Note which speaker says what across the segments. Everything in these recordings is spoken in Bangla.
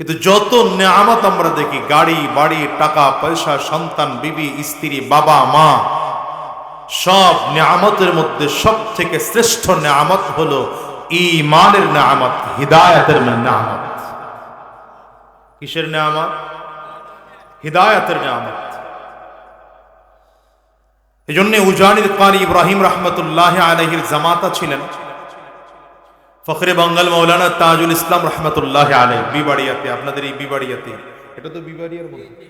Speaker 1: কিন্তু যত নেয়ামত আমরা দেখি, গাড়ি, বাড়ি, টাকা, পয়সা, সন্তান, বিবি, স্ত্রী, বাবা, মা, সব নেয়ামতের মধ্যে সব থেকে শ্রেষ্ঠ নেয়ামত হলো ইমানের নেয়ামত, হিদায়তের নেয়ামত। কিসের নেয়ামত? হিদায়তের এই জন্য উজানির কারি ইব্রাহিম রহমতুল্লাহ আলহির জামাতা ছিলেন। ফখরে বাঙ্গাল মৌলানা তাজুল ইসলাম রহমতুল্লাহ আলহ বিবাড়িয়াতে আপনাদের এই বিবাড়িয়াতে। এটা তো বিবাড়িয়ার মধ্যে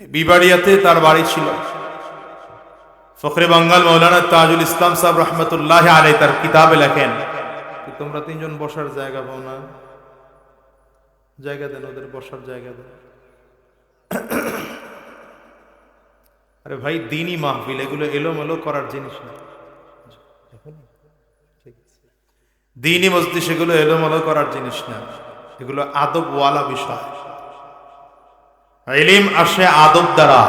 Speaker 1: বিবাড়িয়াতে তার বাড়ি ছিল। ফখরে বাঙ্গাল মৌলানা তাজুল ইসলাম সাহেব রহমতুল্লাহ আলাই তার কিতাবে লেখেন তোমরা তিনজন বসার জায়গা পাও না? জায়গা দেন ওদের বসার জায়গা দেন। আরে ভাই দিনই মাহফিল এগুলো এলোমেলো করার জিনিস না। দিনই মসজিদ সেগুলো এলোমেলো করার জিনিস না। এগুলো আদবওয়ালা বিষয়। এলিম আসে আদব দ্বারা।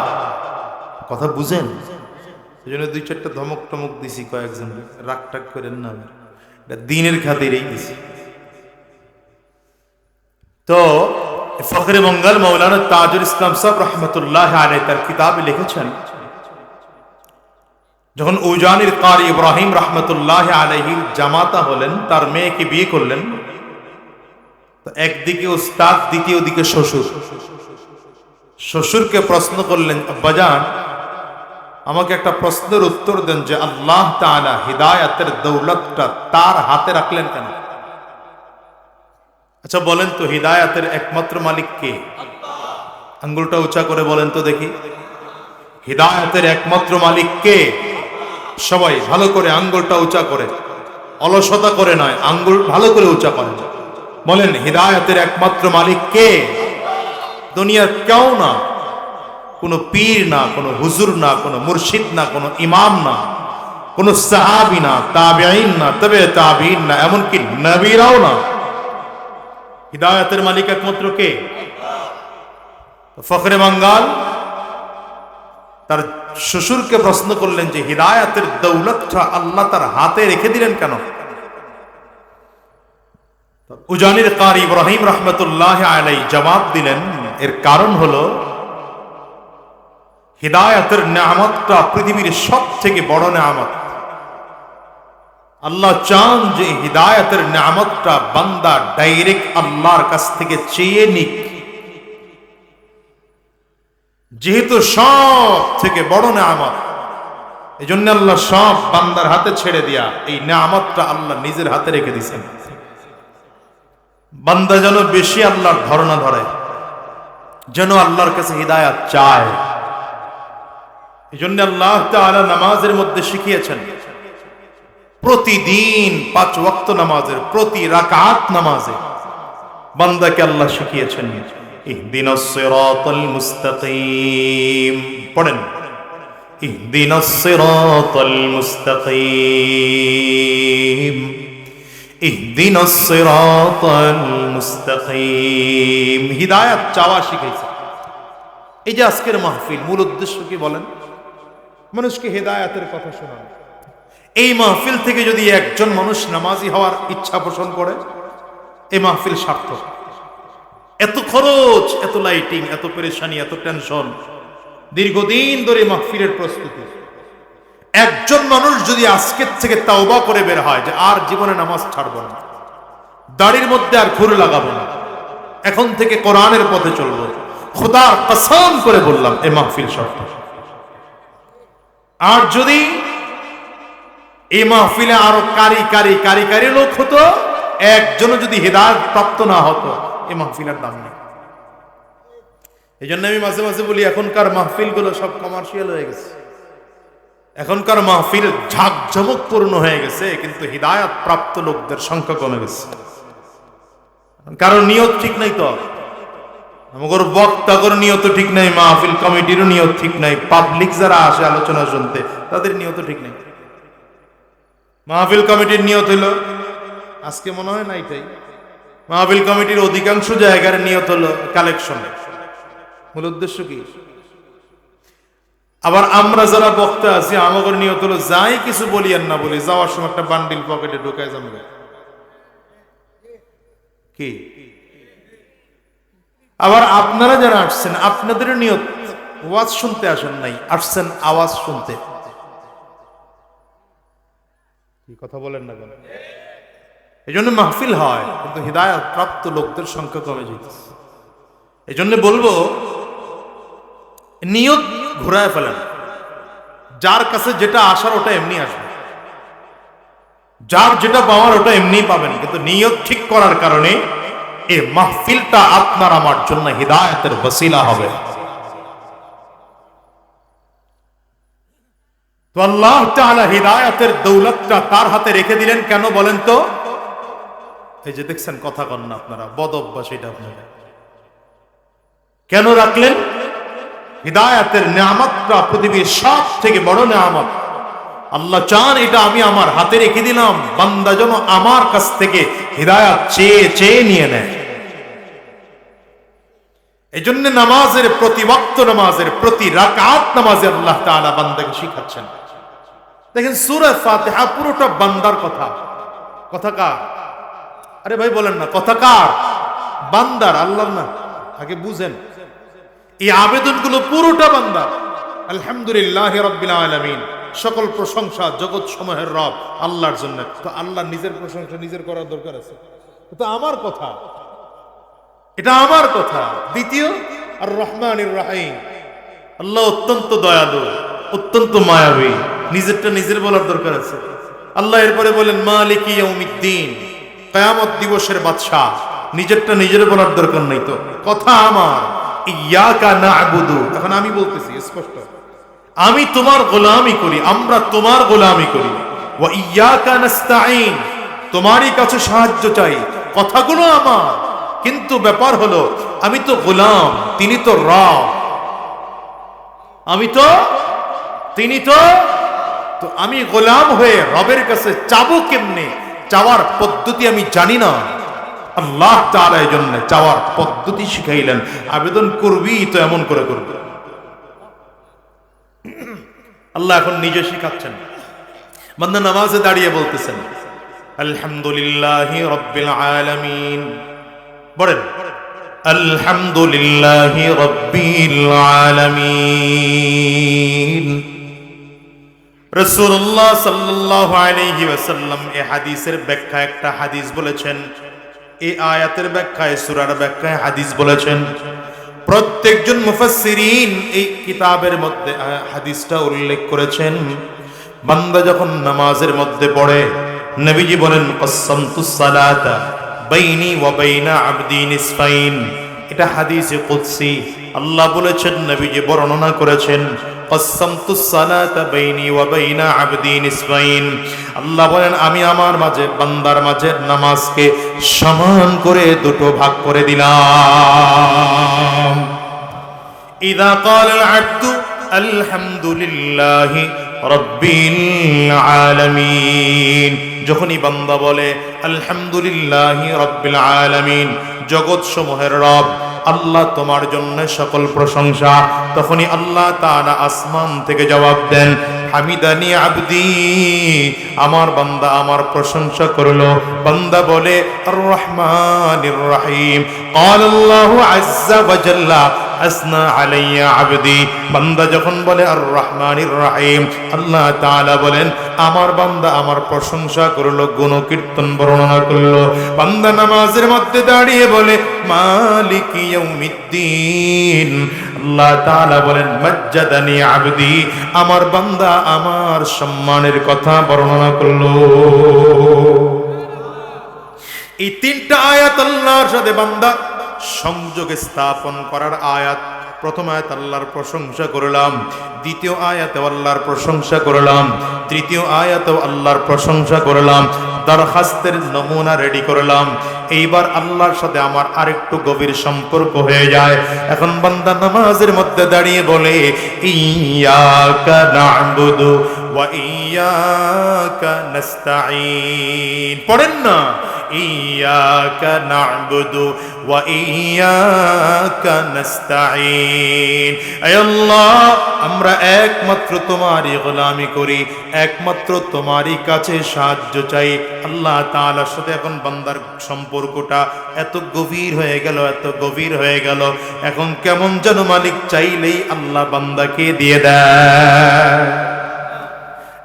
Speaker 1: কথা বুঝেন? এই জন্য দুই চারটা ধমক টমক দিছি কয়েকজন। রাগ টাগ করেন না এটা দিনের খাতিরেই দিছি। তো ফখরে মঙ্গল মৌলানা তাজুল ইসলাম সাহ রহমতুল্লাহ আলাই তার কিতাবে লিখেছেন যখন উজানির কার ইব্রাহিম রহমতুল্লাহ আলহির জামাতা হলেন, তার মেয়েকে বিয়ে করলেন একদিকে উস্তাদ, দ্বিতীয় দিকে শ্বশুর। শ্বশুরকে প্রশ্ন করলেন আব্বাজান আমাকে একটা প্রশ্নের উত্তর দেন যে আল্লাহ তাআলা হিদায়াতের দৌলতটা তার হাতে রাখলেন কেন? আচ্ছা বলেন তো, হিদায়াতের একমাত্র মালিক কে? আঙ্গুলটা উঁচা করে বলেন তো দেখি। হিদায়াতের একমাত্র মালিক কে? সবাই ভালো করে আঙ্গুলটা উঁচা করে। অলসতা করে নয়, আঙ্গুল ভালো করে উঁচা করে বলেন, হিদায়াতের একমাত্র মালিক কে? দুনিয়ার কেউ না, কোনো পীর না, কোনো হুজুর না, কোনো মুর্শিদ না, কোনো ইমাম না, কোনো সাহাবি না তাবিআইন না, তবে তাবিন না, এমনকি নবীরাও না। হিদায়াতের মালিক একমাত্র কে? ফখরে বাঙ্গাল, তার শ্বশুরকে প্রশ্ন করলেন যে, হিদায়াতের দৌলতটা আল্লাহ তার হাতে রেখে দিলেন কেন? উজানির কার ইব্রাহিম রহমতুল্লাহ আলাই জবাব দিলেন, এর কারণ হলো, হিদায়াতের নামতটা পৃথিবীর সব থেকে বড় নামত আল্লাহ চান যে, হিদায়াতের নামতটা বান্দা ডাইরেক্ট আল্লাহর কাছ থেকে চেয়ে নিক। যেহেতু সব থেকে বড় নামত এই জন্য আল্লাহ সব বান্দার হাতে ছেড়ে দিয়া এই নামতটা আল্লাহ নিজের হাতে রেখে দিছেন বান্দা যেন বেশি আল্লাহর ধারণা ধরে, যেন আল্লাহর কাছে হৃদায়াত চায়। এই জন্য আল্লাহ তাআলা নামাজের মধ্যে শিখিয়েছেন, প্রতিদিন পাঁচ ওয়াক্ত নামাজের, প্রতি রাকাত নামাজে বান্দাকে আল্লাহ শিখিয়েছেন। ইহদিনাস সিরাতাল মুস্তাকিম। পড়েন। সিরাতাল মুস্তাকিম। ইহদিনাস সিরাতাল মুস্তাকিম। হিদায়াত চাওয়া শিখেছে এই যে আজকের মাহফিল, মূল উদ্দেশ্য কি বলেন? মানুষকে হেদায়াতের কথা শোনানো। এই মাহফিল থেকে যদি একজন মানুষ নামাজি হওয়ার ইচ্ছা পোষণ করে, এই মাহফিল সার্থক। এত খরচ, এত লাইটিং এত পেরেশানি, এত টেনশন দীর্ঘদিন ধরে মাহফিলের প্রস্তুতি। একজন মানুষ যদি আজকের থেকে তাওবা করে বের হয়, যে আর জীবনে নামাজ ছাড়ব না, দাড়ির মধ্যে আর ঘুরে লাগাবো না, এখন থেকে কোরআনের পথে চলবো। খোদার কসম করে বললাম, এ মাহফিল সার্থক আর যদি এই মাহফিলে আরও কারি কারি কারি কারি লোক হতো, একজনও যদি হৃদায়ত প্রাপ্ত না হতো এই মাহফিলের দাম নেই। এই জন্য আমি মাঝে মাঝে বলি, এখনকার মাহফিলগুলো সব কমার্শিয়াল হয়ে গেছে। এখনকার মাহফিল ঝাঁকঝমক পূর্ণ হয়ে গেছে, কিন্তু হৃদায়ত প্রাপ্ত লোকদের সংখ্যা কমে গেছে। কারণ নিয়ত ঠিক নাই তো। আমাদের বক্তাগর নিয়ত ঠিক নাই, মাহফিল কমিটিরও নিয়ত ঠিক নাই পাবলিক যারা আসে আলোচনা শুনতে, তাদের নিয়ত ঠিক নাই। মাহফিল কমিটির নিয়ত হলো আজকে মনে হয় না এটাই। মাহফিল কমিটির অধিকাংশ জায়গার নিয়ত হলো কালেকশন মূল উদ্দেশ্য কি? আবার আমরা যারা বক্তা আছি, আমাদের নিয়ত হলো যাই কিছু বলি আর না বলি, যাওয়ার সময় একটা বান্ডিল পকেটে ঢুকায় যাবে কি? আবার আপনারা যারা আসছেন আপনাদের নিয়ত, ওয়াজ শুনতে আসেন নাই, আসছেন আওয়াজ শুনতে। কথা বলেন না কেন? এই জন্য মাহফিল হয়, কিন্তু হৃদায়ত প্রাপ্ত লোকদের সংখ্যা কমে যেতেছে এই জন্য বলব, নিয়ত ঘুরায় ফেলেন। যার কাছে যেটা আসার ওটা এমনি আসবে। যার যেটা পাওয়ার ওটা এমনি পাবেন, কিন্তু নিয়ত ঠিক করার কারণে এই মাহফিলটা আপনার আমার জন্য হৃদায়তের বসিলা হবে। তো আল্লাহ হৃদায়তের দৌলতটা তার হাতে রেখে দিলেন কেন বলেন তো? এই যে দেখছেন কথা কন না আপনারা, বদ অভ্যাস এটা আপনারা কেন রাখলেন? হৃদায়তের নিয়ামতটা পৃথিবীর সব থেকে বড় নিয়ামত। আল্লাহ চান এটা আমি আমার হাতে রেখে দিলাম, বান্দা যেন আমার কাছ থেকে হৃদায়ত চেয়ে চেয়ে নিয়ে নেয়। এই জন্য নামাজের প্রতি ওয়াক্ত নামাজের প্রতি রাকাত নামাজে আল্লাহ তাআলা বান্দাকে শিখাচ্ছেন। দেখেন সূরা ফাতিহা পুরোটা বান্দার কথা। কথা কার? আরে ভাই বলেন না, কথা কার? বান্দার আল্লাহ না আগে বুঝেন। এই আবেদনগুলো পুরোটা বান্দার আলহামদুলিল্লাহ রব্বিল আলামিন। সকল প্রশংসা জগৎ সমূহের রব, আল্লাহর জন্য। তো আল্লাহ নিজের প্রশংসা নিজের করার দরকার আছে। তো আমার কথা। এটা আমার কথা। দ্বিতীয় আর রহমান রাহিম। আল্লাহ অত্যন্ত দয়ালু, অত্যন্ত মায়াবী। নিজেরটা নিজের বলার দরকার আছে। আল্লাহ এরপরে বলেন, মালিক ইয়াউমিদ্দিন। কয়ামত দিবসের বাদশাহ। নিজেরটা নিজের বলার দরকার নেই তো। কথা আমার এখন আমি বলতেছি, স্পষ্ট। আমি তোমার গোলামি করি, আমরা তোমার গোলামি করি। তোমারই কাছে সাহায্য চাই। কথাগুলো আমার। কিন্তু ব্যাপার হলো, আমি তো গোলাম, তিনি তো রব। আমি তো, তিনি তো তো আমি গোলাম হয়ে রবের কাছে চাবো কেমনে? চাওয়ার পদ্ধতি আমি জানি না। আল্লাহ তাআলা এই জন্য চাওয়ার পদ্ধতি শিখাইলেন। আবেদন করবি তো এমন করে করবি। আল্লাহ এখন নিজে শিখাচ্ছেন। বান্দা নামাজে দাঁড়িয়ে বলতেছেন, আলহামদুলিল্লাহ রব্বিল আলামিন। বলেন, আলহামদুলিল্লাহ রব্বিল আলামিন। রাসূলুল্লাহ সাল্লাল্লাহু আলাইহি ওয়াসাল্লাম এই হাদিসের ব্যাখ্যা একটা হাদিস বলেছেন। এই আয়াতের ব্যাখ্যায়, সূরার ব্যাখ্যায় হাদিস বলেছেন। প্রত্যেকজন মুফাসসিরিন এই কিতাবের মধ্যে হাদিসটা উল্লেখ করেছেন। বান্দা যখন নামাজের মধ্যে পড়ে, নবীজি বলেন কসসামতুস সালাতা বাইনি ওয়া বাইনা আবদি নিসফাইন। এটা হাদিসে কুদসি। আল্লাহ বলেছেন, নবীজি বর্ণনা করেছেন কসসামতুস সালাতা বাইনি ওয়া বাইনা আবদি নিসফাইন আল্লাহ বলেন আমি আমার মাঝে বান্দার মাঝে নামাজকে সমান করে দুটো ভাগ করে দিলাম إذا قال العبد الحمد لله رب العالمين যখনই বান্দা বলে আলহামদুলিল্লাহ রব্বিল আলামিন জগৎ সমূহের রব আল্লাহ তোমার জন্য সকল প্রশংসা। তখনই আল্লাহ তারা আসমান থেকে জবাব দেন, হামিদানি আবদি। আমার বান্দা আমার প্রশংসা করল। বান্দা বলে রহমান রাহিম। আল্লাহ আজ্জা আসনা আলাইয়া আবদি। বান্দা যখন বলে আর রহমানির রহিম। আল্লাহ বলেন, আমার বান্দা আমার প্রশংসা করল গুণ কীর্তন বর্ণনা করল। বান্দা নামাজের মধ্যে দাঁড়িয়ে বলে, মালিক আল্লাহ তাআলা বলেন, মাজ্জাদানি আবদি। আমার বান্দা আমার সম্মানের কথা বর্ণনা করল। এই তিনটা আয়াত আল্লাহর সাথে বান্দা সংযোগে স্থাপন করার আয়াত। প্রথম আয়াত আল্লাহর প্রশংসা করলাম। দ্বিতীয় আয়াতে আল্লাহর প্রশংসা করলাম। তৃতীয় আয়াতেও আল্লাহর প্রশংসা করলাম। দরখাস্তের নমুনা রেডি করলাম। এইবার আল্লাহর সাথে আমার আরেকটু গভীর সম্পর্ক হয়ে যায়। এখন বান্দা নামাজের মধ্যে দাঁড়িয়ে বলে, ইয়া পড়েন না না'বুদু ওয়া আল্লাহ, আমরা একমাত্র তোমারই গোলামি করি, একমাত্র তোমারই কাছে সাহায্য চাই। আল্লাহ তাআলার সাথে এখন বান্দার সম্পর্কটা এত গভীর হয়ে গেল, এত গভীর হয়ে গেল। এখন কেমন যেন মালিক চাইলেই আল্লাহ বান্দাকে দিয়ে দেয়।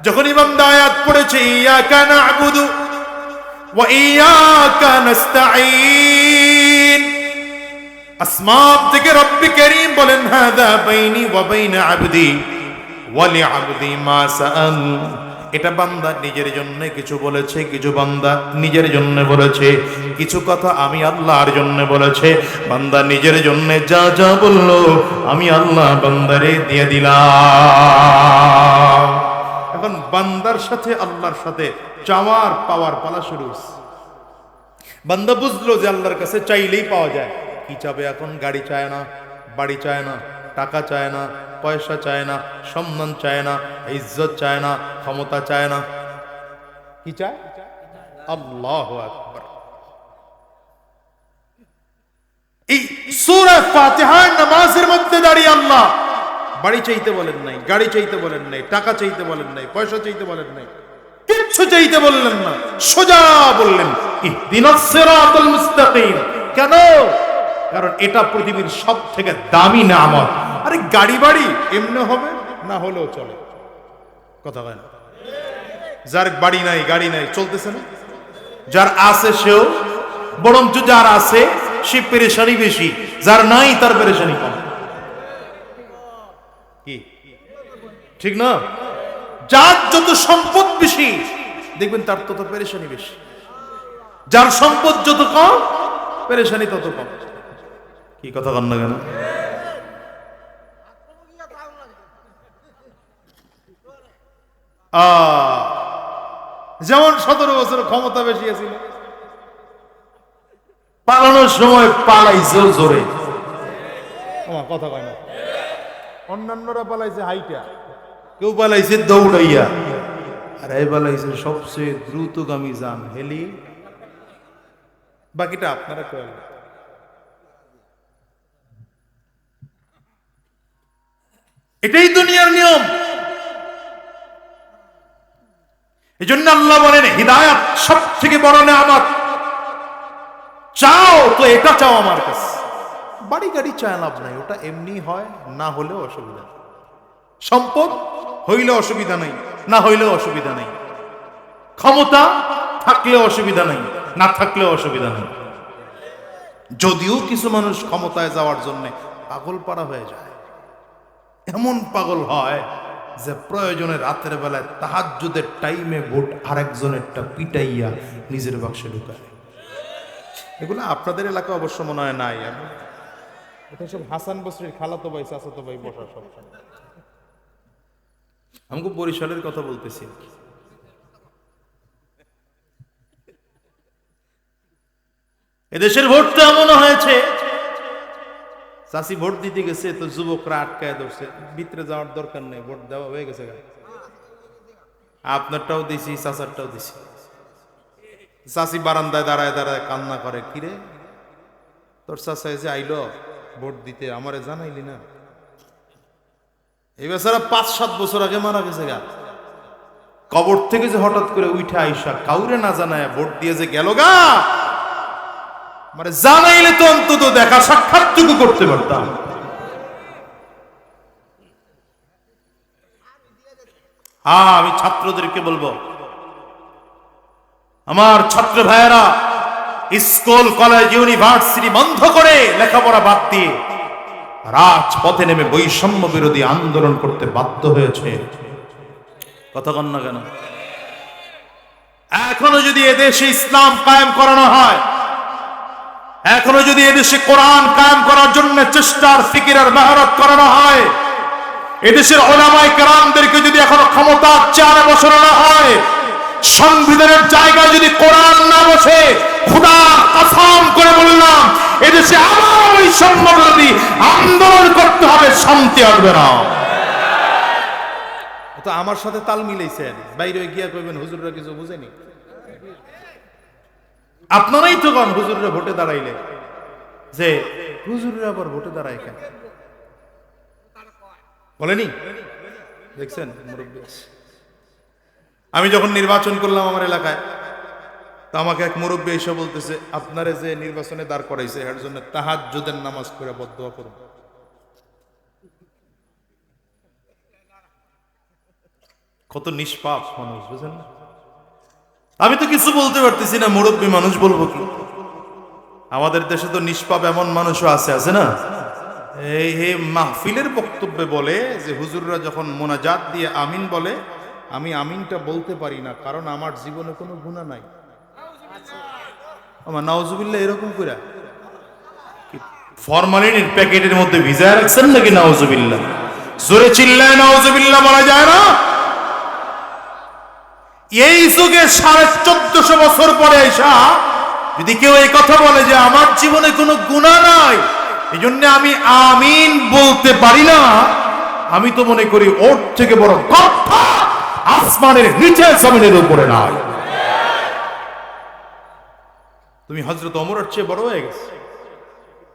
Speaker 1: যখন বান্দা আয়াত পড়েছে ওয়া বাইনা আবদি সাআল। এটা বান্দা নিজের জন্য কিছু বলেছে, কিছু বান্দা নিজের জন্য বলেছে, কিছু কথা আমি আল্লাহর জন্য বলেছে। বান্দা নিজের জন্য যা যা বলল, আমি আল্লাহ বান্দারে দিয়ে দিলাম। এখন বান্দার সাথে আল্লাহর সাথে চাওয়ার পাওয়ার পালা শুরু। বান্দা বুঝলো যে আল্লাহর কাছে চাইলেই পাওয়া যায়। কি চাবে এখন? গাড়ি চায় না, বাড়ি চায় না, টাকা চায় না, পয়সা চায় না, সম্মান চায় না, ইজ্জত চায় না, ক্ষমতা চায় না। কি চায়? আল্লাহ এই সূরা ফাতিহার নামাজের মধ্যে দাঁড়িয়ে আল্লাহ বাড়ি চাইতে বলেন নাই, গাড়ি চাইতে বলেন নাই, টাকা চাইতে বলেন নাই, পয়সা চাইতে বলেন নাই, কিচ্ছু চাইতে বললেন না, সোজা বললেন মুস্তাকিম। কেন? কারণ এটা পৃথিবীর সব থেকে দামি নামত আরে গাড়ি বাড়ি এমনি হবে না হলেও চলে। কথা হয় না? যার বাড়ি নাই, গাড়ি নাই, চলতেছে না। যার আছে সেও, বরঞ্চ যার আছে, সে পেরেশানি বেশি। যার নাই, তার পেরেশানি কম কি ঠিক না? যার যত সম্পদ বেশি, দেখবেন তার তত পেরেশানি বেশি। যার সম্পদ যত কম, পেরেশানি তত কম। কি কথা কন না কেন? যেমন সতেরো বছর ক্ষমতা বেশি ছিল পালানোর সময় পালাইছে জোরে কথা কয় না। অন্যান্যরা পালাইছে হাইটা। কেউ পালাইছে দৌড়াইয়া। আর এই পালাইছে সবচেয়ে দ্রুতগামী যান, হেলি। বাকিটা আপনারা কয়েন এটাই দুনিয়ার নিয়ম। এই জন্য আল্লাহ বলেন, হৃদায়ত সব থেকে বড় নেয়ামত। চাও তো এটা চাও আমার কাছে। বাড়ি গাড়ি চায় লাভ নাই, ওটা এমনি হয়, না হলেও অসুবিধা। সম্পদ হইলে অসুবিধা নেই, না হইলেও অসুবিধা নেই। ক্ষমতা থাকলেও অসুবিধা নেই, না থাকলেও অসুবিধা নেই। যদিও কিছু মানুষ ক্ষমতায় যাওয়ার জন্য পাগল পাড়া হয়ে যায়। এমন পাগল হয় যে প্রয়োজনে রাতের বেলায় তাহাজ্জুদের টাইমে ভোট আরেকজনেরটা পিটাইয়া নিজের বাক্সে ঢুকায়। এগুলো আপনাদের এলাকা অবশ্য মনে হয় নাই। আমি এটা সব হাসান বসরির খালাতো ভাই, চাচাতো ভাই বসা সব আমাকে বরিশালের কথা বলতেছি। এদেশের ভোটটা এমন হয়েছে, চাষি ভোট দিতে গেছে, তো যুবকরা আটকায় ধরছে। ভিতরে যাওয়ার দরকার নেই, ভোট দেওয়া হয়ে গেছে আপনারটাও দিছি, চাচারটাও দিছি। চাষি বারান্দায় দাঁড়ায় দাঁড়ায় কান্না করে, কিরে? তোর চাচা যে আইলো, ভোট দিতে, আমারে জানাইলি না? এই বেচারা পাঁচ, সাত বছর আগে মারা গেছে গা। কবর থেকে যে হঠাৎ করে উঠে আইসা, কাউরে না জানায় ভোট দিয়ে যে গেল গা। মানে জানাইলে তো অন্তত দেখা সাক্ষাৎটুকু করতে পারতাম। হ্যাঁ আমি ছাত্রদেরকে বলব, আমার ছাত্র ভাইয়েরা, স্কুল, কলেজ, ইউনিভার্সিটি বন্ধ করে লেখাপড়া বাদ দিয়ে রাজপথে নেমে বৈষম্য বিরোধী আন্দোলন করতে বাধ্য হয়েছে। কথা কন না কেন? এখনও যদি এদেশে ইসলাম কায়েম করানো হয়, এখনও যদি এদেশে কোরআন কায়েম করার জন্য চেষ্টার ফিকিরার মেহনত করানো হয়, এদেশের ওলামাই কেরামদেরকে যদি এখনও ক্ষমতার চেয়ারে বসানো হয়, সংবিধানের জায়গায় যদি কোরআন না বসে, খুদা কসম করে বললাম এদেশে আবার ওই বিরোধী আন্দোলন করতে হবে, শান্তি আসবে না। তো আমার সাথে তাল মিলাইছেন। বাইরে গিয়া কইবেন, হুজুররা কিছু বুঝেনি? আপনারাই তো কন হুজুররা ভোটে দাঁড়াইলে। যে, হুজুররা আবার ভোটে দাঁড়ায় কেন? বলেনি? দেখছেন আমি যখন নির্বাচন করলাম আমার এলাকায় তা আমাকে এক মুরব্বী এসে বলতেছে, আপনারে যে নির্বাচনে দাঁড় করাইছে, এর জন্য তাহাজ্জুদের নামাজ করে বদয়া করুন। কত নিষ্পাপ মানুষ, বুঝেন আমি তো কিছু বলতে পারতেছি না, মুরব্বী মানুষ, বলব কি? আমাদের দেশে তো নিষ্পাপ এমন মানুষও আছে আছে না? এই হে মাহফিলের বক্তব্যে বলে যে, হুজুররা যখন মোনাজাত দিয়ে আমিন বলে, আমি আমিনটা বলতে পারি না, কারণ আমার জীবনে কোনো গুণা নাই। আমার নাওজুবিল্লাহ, এরকম করে ফরমালিনের প্যাকেটের মধ্যে ভিজায় রাখছেন নাকি নাওজুবিল্লাহ? জোরে চিল্লায় নাওজুবিল্লাহ বলা যায় না? এই যুগে সাড়ে চোদ্দশো বছর পরে এসা যদি কেউ এই কথা বলে যে আমার জীবনে কোনো গুণা নাই এই জন্য আমি আমিন বলতে পারি না। আমি তো মনে করি ওর থেকে বড় কথা আসমানের নিচে জমিনের উপরে নাই। তুমি হজরত অমরের চেয়ে বড় হয়ে গেছো।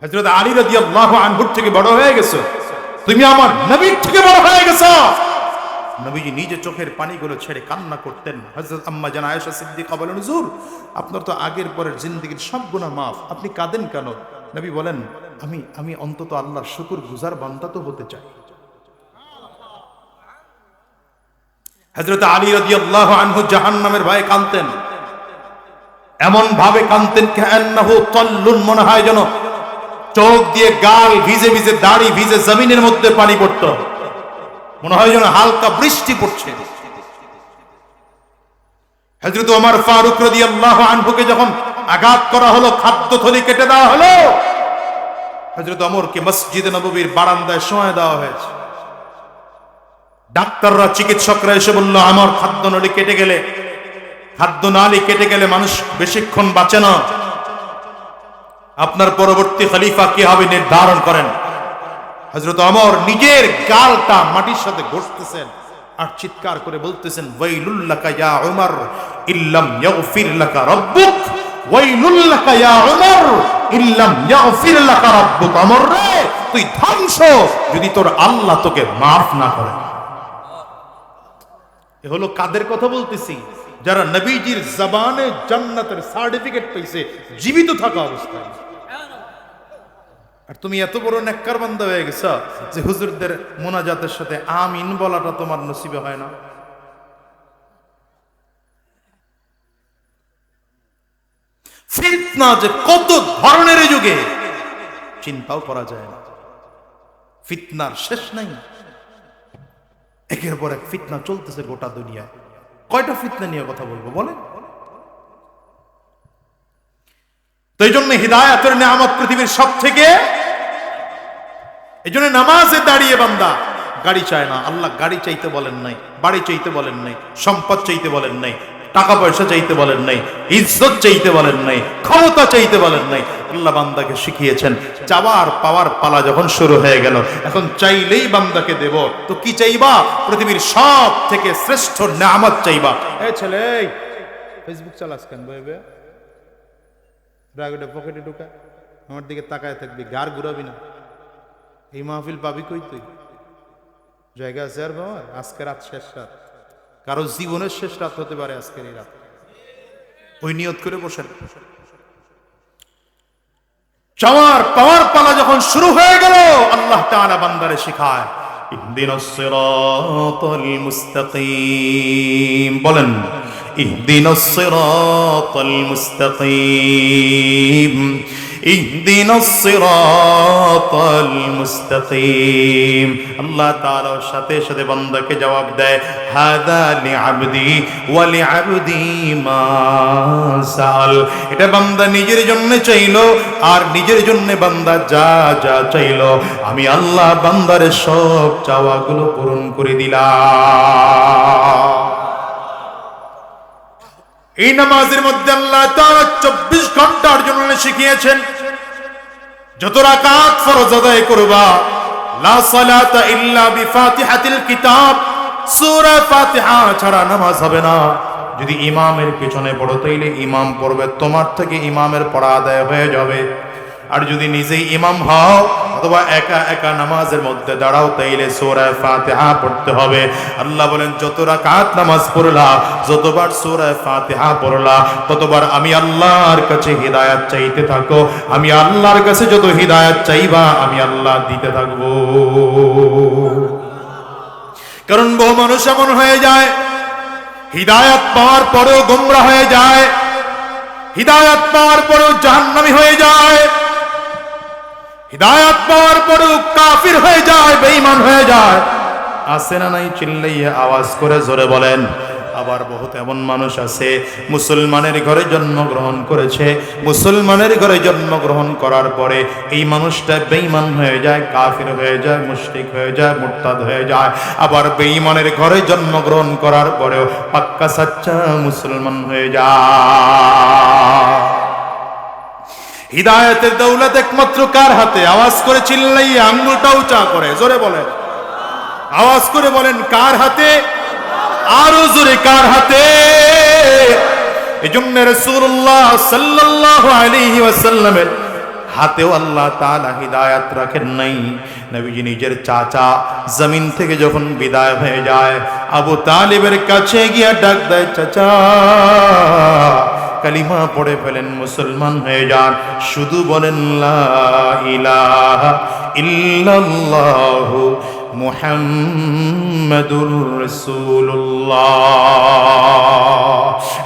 Speaker 1: হজরত আলী রাজি আল্লাহ আনহুর থেকে বড় হয়ে গেছো। তুমি আমার নবীর থেকে বড় হয়ে গেছো। নবীজি নিজে চোখের পানিগুলো ছেড়ে কান্না করতেন। হজরত আম্মা জান আয়েশা সিদ্দিকা বলেন, হুজুর, আপনার তো আগের পরের জিন্দগির সব গুনাহ মাফ। আপনি কাঁদেন কেন? নবী বলেন, আমি আমি অন্তত আল্লাহর শুকুর গুজার বান্দা তো হতে চাই। হজরত আলী রাদিয়াল্লাহু আনহু জাহান্নামের ভয়ে কাঁদতেন। এমন ভাবে কান্নাহু মনে হয় যেন। চোখ দিয়ে গাল ভিজে ভিজে, দাড়ি ভিজে জমিনের মধ্যে পানি পড়তো। মনে হয় যেন হালকা বৃষ্টি পড়ছে। হজরত ওমর ফারুক রদি আল্লাহ আনহুকে যখন আঘাত করা হলো, খাদ্য থলি কেটে দেওয়া হলো হজরত অমরকে মসজিদে নববীর বারান্দায় সময় দেওয়া হয়েছে। ডাক্তাররা, চিকিৎসকরা এসে বলল, আমার খাদ্য নলি কেটে গেলে খাদ্য নালি কেটে গেলে মানুষ বেশিক্ষণ বাঁচে না। আপনার পরবর্তী খলিফা কি হবে নির্ধারণ করেন। হজরত অমর নিজের গালটা মাটির সাথে ঘষতেছেন আর চিৎকার করে বলতেছেন ইয়া ইল্লাম ইয়াগফির লাকা রাব্বুক ইয়া ইল্লাম ইয়াগফির লাকা রাব্বুক। রে, তুই ধ্বংস যদি তোর আল্লাহ তোকে মাফ না করে। এ হলো কাদের কথা বলতেছি? যারা নবীজির জবানে জান্নাতের সার্টিফিকেট পেয়েছে জীবিত থাকা অবস্থায়। আর তুমি এত বড় নেককার বান্দা হয়ে গেছ যে হুজুরদের মোনাজাতের সাথে আমিন বলাটা তোমার নসিবে হয় না। ফিতনা যে কত ধরনের যুগে, চিন্তাও করা যায় না। ফিতনার শেষ নাই। একের পর এক ফিতনা চলতেছে গোটা দুনিয়ায়। কয়টা ফিতনা নিয়ে কথা বলব বলে তো এই জন্য হৃদায়তের নামত পৃথিবীর সব থেকে এই জন্য নামাজে দাঁড়িয়ে বান্দা গাড়ি চায় না। আল্লাহ গাড়ি চাইতে বলেন নাই, বাড়ি চাইতে বলেন নাই, সম্পদ চাইতে বলেন নাই। টাকা পয়সা চাইতে বলেন নাই, ইজ্জত চাইতে বলেন নাই, ক্ষমতা চাইতে বলেন নাই, আল্লাহ বান্দাকে শিখিয়েছেন চাওয়ার পাওয়ার পালা যখন শুরু হয়ে গেল, এখন চাইলেই বান্দাকে দেব, তো কি চাইবা? পৃথিবীর সব থেকে শ্রেষ্ঠ নামাজ চাইবা। এ ছেলে ফেসবুক চালাস কেন বইবে রাগটা পকেটে ঢুকা, আমার দিকে তাকায় থাকবি গার ঘুরাবি না। এই মাহফিল পাবি কই তুই? জায়গা আছে আর বাবার? আজকে রাত শেষ রাত। কারও জীবনের শেষ রাত হতে পারে আজকের এই রাত। ওই নিয়ত করে বসেন। চাওয়ার পাওয়ার পালা যখন শুরু হয়ে গেল, আল্লাহ তাআলা বান্দারে শিখায় ইহদিনাস সিরাতাল মুস্তাকিম। বলেন ইহদিনাস সিরাতাল মুস্তাকিম। সিরাতাল মুস্তাকিম আল্লাহ তাআলার সাথে সাথে বান্দাকে জবাব দেয়, হাদা লিআবদি ওয়া লিআবদি মা এটা বান্দা নিজের জন্য চাইলো, আর নিজের জন্য বান্দা যা যা চাইলো। আমি আল্লাহ বান্দার সব চাওয়াগুলো পূরণ করে দিলাম। এই নামাজের মধ্যে আল্লাহ তাআলা চব্বিশ ঘণ্টার জন্য শিখিয়েছেন। যত রাকাত ফরজ আদায় করবা, লা সালাতা ইল্লা বিফাতিহাতিল কিতাব, সূরা ফাতিহা ছাড়া নামাজ হবে না। যদি ইমামের পিছনে পড়ো, তাইলে ইমাম পড়বে, তোমার থেকে ইমামের পড়া আদায় হয়ে যাবে। আর যদি নিজেই ইমাম হও, অথবা একা একা নামাজের মধ্যে দাঁড়াও, তাইলে সূরা ফাতিহা পড়তে হবে। আল্লাহ বলেন, যত রাকাত নামাজ পড়লা, যতবার সূরা ফাতিহা পড়লা, ততবার আমি আল্লাহর কাছে হিদায়াত চাইতে থাকো। আমি আল্লাহর কাছে যত হিদায়াত চাইবা, আমি আল্লাহ দিতে থাকব। কারণ বহু মানুষ এমন হয়ে যায়, হিদায়াত পাওয়ার পরেও গোমরা হয়ে যায়, হিদায়াত পাওয়ার পরেও জাহান্নামি হয়ে যায়। হিদায়াত পাওয়ার পরেও কাফির হয়ে যায়, বেঈমান হয়ে যায়। আসে না নাই চিল্লাইয়া আওয়াজ করে জোরে বলেন, আবার বহুত এমন মানুষ আছে, মুসলমানের ঘরে জন্মগ্রহণ করেছে। মুসলমানের ঘরে জন্মগ্রহণ করার পরে এই মানুষটা বেঈমান হয়ে যায়, কাফির হয়ে যায়, মুশরিক হয়ে যায়, মুরতাদ হয়ে যায়। আবার বেঈমানের ঘরে জন্মগ্রহণ করার পরেও পাক্কা সাচ্চা মুসলমান হয়ে যায়। হিদায়তের দৌলত একমাত্র কার হাতে? আওয়াজ করে চিল্লাই আঙ্গুলটা উঁচা করে, জোরে বলেন। আওয়াজ করে বলেন, কার হাতে? আরও জোরে, কার হাতে? এই জন্য রসুল্লাহ সাল্লাহ আলাইহি ওয়াসাল্লামের হাতেও আল্লাহ তাআলা হিদায়াত রাখেন নাই। নবীজি নিজের চাচা জমিন থেকে যখন বিদায় হয়ে যায়, আবু তালিবের কাছে গিয়া ডাক দেয়, চাচা কালিমা পড়ে ফেলেন মুসলমান হয়ে যান। শুধু বলেন লা ইলাহা ইল্লাল্লাহু মুহাম্মাদুর রাসূলুল্লাহ।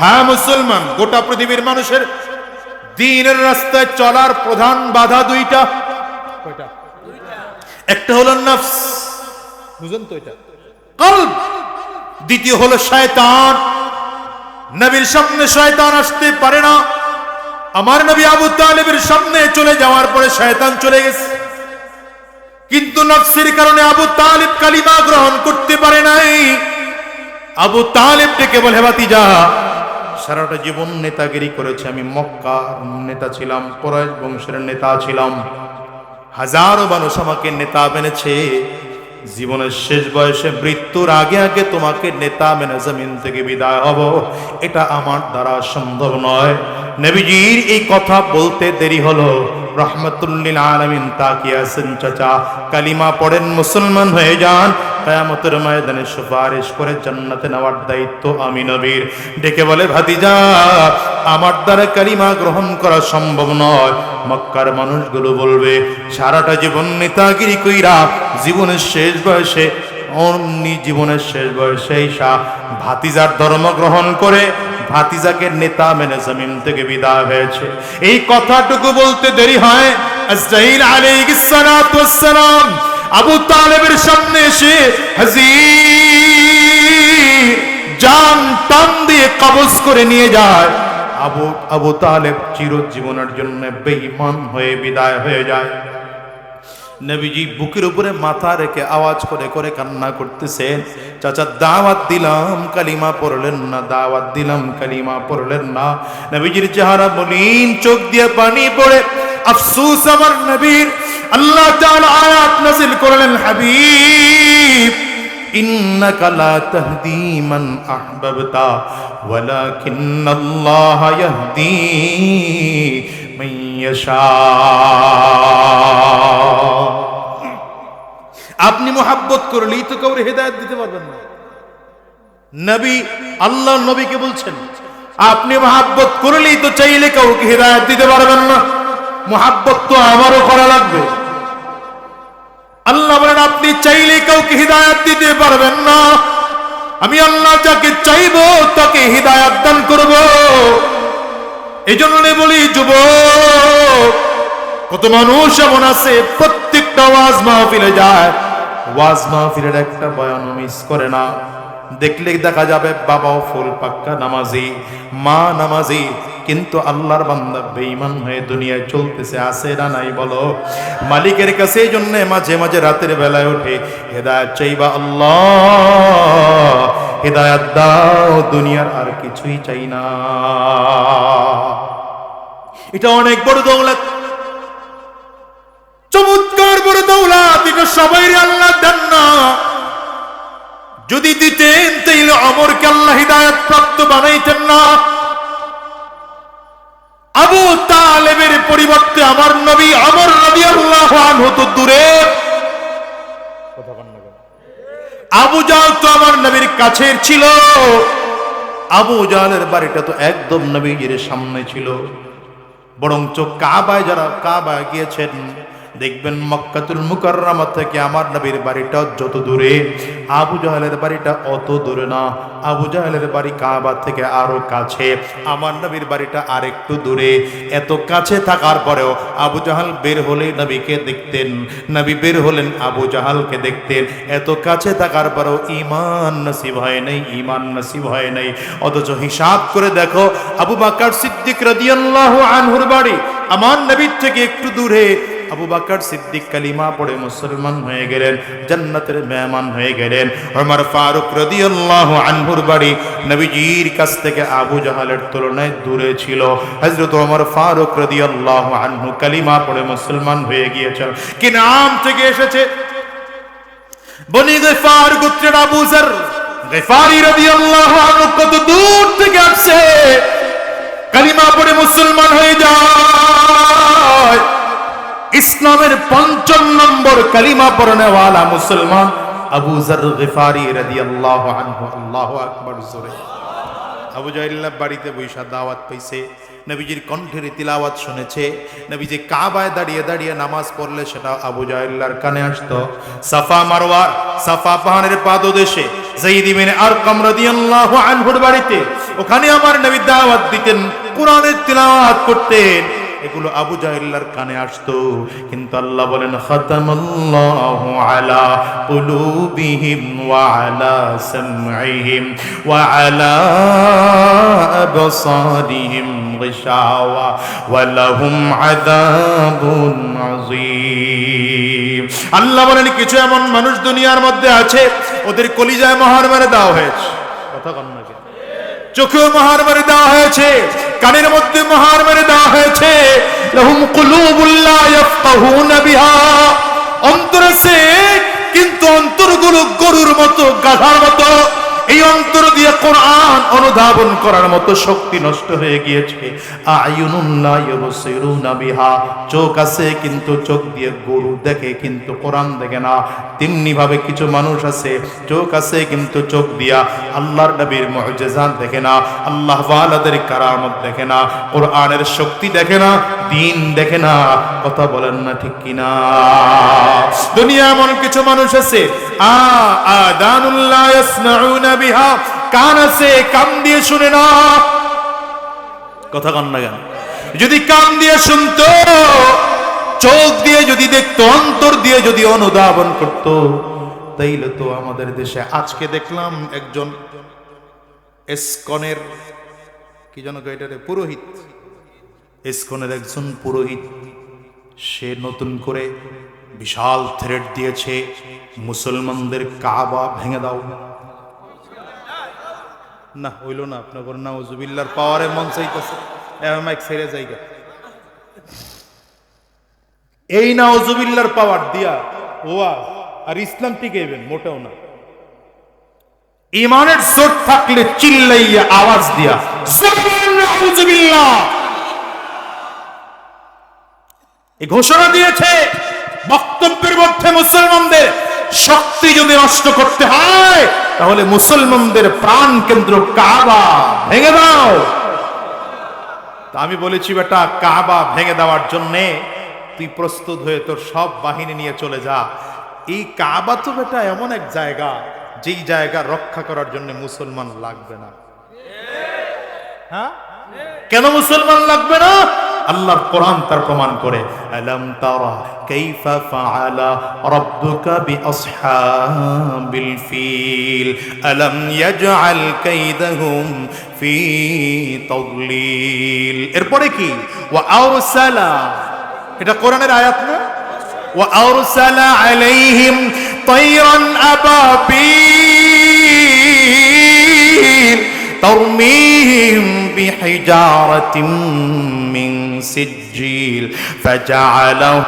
Speaker 1: হ্যাঁ মুসলমান গোটা পৃথিবীর মানুষের দিনের রাস্তায় চলার প্রধান বাধা দুইটা। একটা হলো নফস। বুঝেন তো এটা। দ্বিতীয় হলো শয়তান। নবীর সামনে শয়তান আসতে পারে না। আমার নবী আবু তালেবের সামনে চলে যাওয়ার পরে শয়তান চলে গেছে। কিন্তু নফসের কারণে আবু তালেব কালিমা গ্রহণ করতে পারে নাই। আবু তালেব ডেকে বলে ভাতিজা, সারাটা জীবন নেতাগিরি করেছে। আমি মক্কা নেতা ছিলাম পরাজ বংশের নেতা ছিলাম। হাজারো মানুষ আমাকে নেতা মেনেছে জীবনের শেষ বয়সে মৃত্যুর আগে আগে তোমাকে নেতা মেনে জমিন থেকে বিদায় হব। এটা আমার দ্বারা সম্ভব নয়। নবীজির এই কথা বলতে দেরি হলো। রহমতুল্লিল আলমিন তাকিয়াছেন চাচা। কালিমা পড়েন, মুসলমান হয়ে যান। কায়ামতের ময়দানে সুপারিশ করে জান্নাতে নেওয়ার দায়িত্ব আমি নবীর। ডেকে বলে, ভাতিজা, আমার দ্বারা কালিমা গ্রহণ করা সম্ভব নয়। মক্কার মানুষগুলো বলবে, সারাটা জীবন নেতাগিরি কইরা জীবনের শেষ বয়সে, অমনি জীবনের শেষ বয়সে ঈশা ভাতিজার ধর্ম গ্রহণ করে ভাতিজাকে নেতা মেনে জমিন থেকে বিদায় হয়েছে। এই কথাটুকু বলতে দেরি হয়। আজরাইল আলাইহিস সালাতু ওয়াস সালাম আবু তালেবের সামনে এসে হাজির, জান টান দিয়ে কবজ করে নিয়ে যায়। আবু আবু তালেব চিরজীবনের জন্য বেঈমান হয়ে বিদায় হয়ে যায়। নবীজি বুকের উপরে মাথা রেখে আওয়াজ করে করে কান্না করতেছেন। চাচা, দাওয়াত দিলাম, কালিমা পড়লেন না, দাওয়াত দিলাম, কালিমা পড়লেন না। নবীজির চেহারা মলিন, চোখ দিয়ে পানি পড়ে। আফসুস আমার নবীর আল্লাহ আয়াত নাজিল করলেন, হাবিব আপনি মোহাব্বত করলেই তো কেউ হেদায়ত দিতে পারবেন না। নবী, আল্লাহ নবীকে বলছেন, আপনি মহাব্বত করলেই তো চাইলে কাউকে হৃদায়ত দিতে পারবেন না। মহাব্বত তো আমারও করা লাগবে। আল্লাহ বলেন, আপনি চাইলে কাউকে হৃদায়ত দিতে পারবেন না। আমি আল্লাহ যাকে চাইব, তাকে হৃদায়ত দান করব। এই জন্য বলি যুব কত মানুষ এমন আছে, প্রত্যেকটা ওয়াজ মাহফিলে যায়। ওয়াজ মাহফিলের একটা বয়ান মিস করে না। দেখলে দেখা যাবে বাবাও ফুল পাক্কা নামাজি, মা নামাজি, কিন্তু আল্লাহর বান্দা বেঈমান হয়ে দুনিয়ায় চলতেছে, আছে না নাই বলো? মালিকের কাছে এই জন্য মাঝে মাঝে রাতের বেলায় উঠে, হেদায়ত চাইবা আল্লাহ, হেদায়ত দাও, দুনিয়ার আর কিছুই চাই না। এটা অনেক বড় দৌলত। চমৎকার বড় দৌলত, এটা সবাই আল্লাহ দেন না। যদি দিতেন, তাইলে অমরকে আল্লাহ হিদায়ত প্রাপ্ত বানাইতেন না। আবু তালেবের পরিবর্তে আমার নবী অমর নবী আল্লাহ হতো দূরে। আবু জাল তো আমার নবীর কাছের ছিল। আবু জালের বাড়িটা তো একদম নবীজির সামনে ছিল। বরঞ্চ কাবায় যারা কাবায় গিয়েছেন দেখবেন মক্কাতুল মুকাররামা থেকে আমার নবীর বাড়িটা যত দূরে, আবু জাহেলের বাড়িটা অত দূরে না। আবু জাহেলের বাড়ি কাবা থেকে আরও কাছে। আমার নবীর বাড়িটা আরেকটু দূরে। এত কাছে থাকার পরেও আবু জাহাল বের হলে নবীকে দেখতেন। নবী বের হলেন আবু জাহালকে দেখতেন। এত কাছে থাকার পরেও ইমান নসিব হয় নাই ইমান নসিব হয় নাই। অথচ হিসাব করে দেখো, আবু বাকার সিদ্দিক রাদিয়াল্লাহু আনহুর বাড়ি আমার নবীর থেকে একটু দূরে। আবু বাকার সিদ্দিক কালিমা পড়ে মুসলমান হয়ে গেলেন, জান্নাতের মেহমান হয়ে গেলেন। ওমর ফারুক রাদিয়াল্লাহু আনহুর বাড়ি নবীজির কাছ থেকে আবু জাহালের তুলনায় দূরে ছিল। হযরত ওমর ফারুক রাদিয়াল্লাহু আনহু কালিমা পড়ে মুসলমান হয়ে গিয়েছেন। কি নাম থেকে এসেছে? বনি গফার গোত্রের আবু জার। গফারি রাদিয়াল্লাহু আনহু কত দূর থেকে আসছে? কালিমা পড়ে মুসলমান হয়ে যায়। ইসলামের পঞ্চম নম্বর কালিমা পড়নেওয়ালা মুসলমান আবু জার গফারি রাদিয়াল্লাহু আনহু, আল্লাহু আকবার জোরে। আবু জাহিল্লাহ বাড়িতে বৈশা দাওয়াত পাইছে, নবীজির কণ্ঠের তিলাওয়াত শুনেছে, নবীজি কাবায় দাঁড়িয়ে দাঁড়িয়ে নামাজ পড়লে সেটা আবু জাহিল্লার কানে আসতো। সাফা মারওয়া, সাফা পাহাড়ের পাদদেশে জাইদ ইবনে আরকাম রাদিয়াল্লাহু আনহুর বাড়িতে, ওখানে আমার নবী দাওয়াত দিতেন, কোরআনের তিলাওয়াত করতেন। এগুলো আবু জাহিল্লার কানে আসতো। কিন্তু আল্লাহ বলেন, খাতামাল্লাহু আলা কুলুবিহিম ওয়া আলা সামঈহিম ওয়া আলা আবসারিহিম গিশাওয়া ওয়া লাহুম আযাবুন আযীম। আল্লাহ বলেন, কিছু এমন মানুষ দুনিয়ার মধ্যে আছে, ওদের কলিজায় মহার মেরে দেওয়া হয়েছে। কথা কন চোখেও মহার মেরে দেওয়া হয়েছে। কানের মধ্যে মহার মেরে দেওয়া হয়েছে। অন্তরে সে কিন্তু অন্তরগুলো গরুর মতো গাধার মতো। এই অন্তর দিয়ে কোরআন অনুধাবন করার মতো শক্তি নষ্ট হয়ে গিয়েছে। বিহা। চোখ আছে কিন্তু চোখ দিয়ে গরু দেখে কিন্তু কোরআন দেখে না। তেমনি ভাবে কিছু মানুষ আছে, চোখ আছে কিন্তু চোখ দিয়া আল্লাহর নবীর মুজিজাত দেখে না, আল্লাহ ওয়ালাদের কারামত দেখে না, কোরআনের শক্তি দেখে না, দিন দেখে না। কথা বলেন না ঠিক কিনা? দুনিয়া এমন কিছু মানুষ আছে আদানুল্লাহ কান আছে, কান দিয়ে শুনে না। কথা কন যদি শুনতো, চোখ দিয়ে যদি দেখতো, অন্তর দিয়ে যদি অনুধাবন করত, তাইলে তো আমাদের দেশে আজকে দেখলাম একজন এসকনের, কি যেন এটারে, পুরোহিত। এসকনের একজন পুরোহিত, সে নতুন করে বিশাল থ্রেড দিয়েছে। মুসলমানদের কাবা ভেঙে দাও। না, হইল না, আপনার না ওজুবিল্লার পাওয়ারে মন চাইতেছে। মাইক ছেড়ে জায়গা এই না ওজুবিল্লার পাওয়ার দিয়া ওয়া আর ইসলাম টিকেবেন মোটেও না। ইমানের জোর থাকলে চিল্লাইয়া আওয়াজ দিয়া ঘোষণা দিয়েছে বক্তব্যের মধ্যে মুসলমানদের শক্তি যদি নষ্ট করতে হয়, তাহলে মুসলমানদের প্রাণ কেন্দ্র কাবা। ভেঙে দাও। আমি বলেছি, বেটা, কাবা ভেঙে দেওয়ার জন্যে তুই প্রস্তুত হয়ে তোর সব বাহিনী নিয়ে চলে যা। এই কাবা তো, বেটা, এমন এক জায়গা, যেই জায়গা রক্ষা করার জন্য মুসলমান লাগবে না। হ্যাঁ? কেন মুসলমান লাগবে না? আল্লাহর কোরআন তার প্রমাণ করে আলম তারা কাইফা ফাআলা রাব্বুকা বিআসহাবিল ফিল আলম ইয়াজআল কাইদাহুম ফি তাদলিল এরপরে কি ওয়া আরসালা এটা কোরআনের আয়াত না ওয়া আরসালা আলাইহিম তায়রান আবাবিল ترميهم بحجارة من سجيل فجعله